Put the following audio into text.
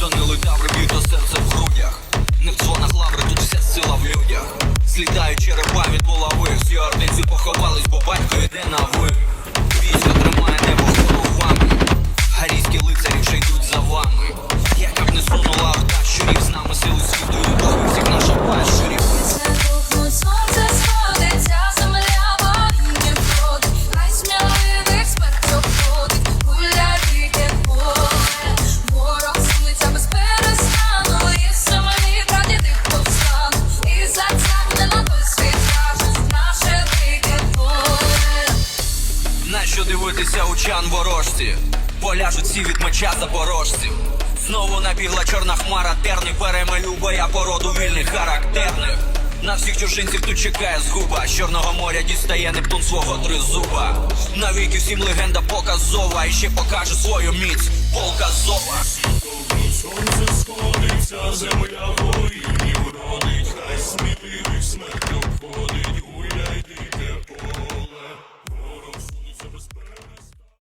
Данили таври б'ють до серце в грудях. Не в дзвонах лаври, тут вся сила в людях. Злітають черепа від булави. Всі ординці поховались, бо батько йде на Нащо дивитися у чан ворожці? Поляжуть всі від меча запорожців. Знову набігла чорна хмара терни, перемелю боя породу вільних характерних. На всіх чужинців тут чекає згуба. З Чорного моря дістає Нептун свого тризуба. Навіки всім легенда показова, і ще покаже свою міць полка зова. Сонце сходиться, земля воїнів родить, хай сміливі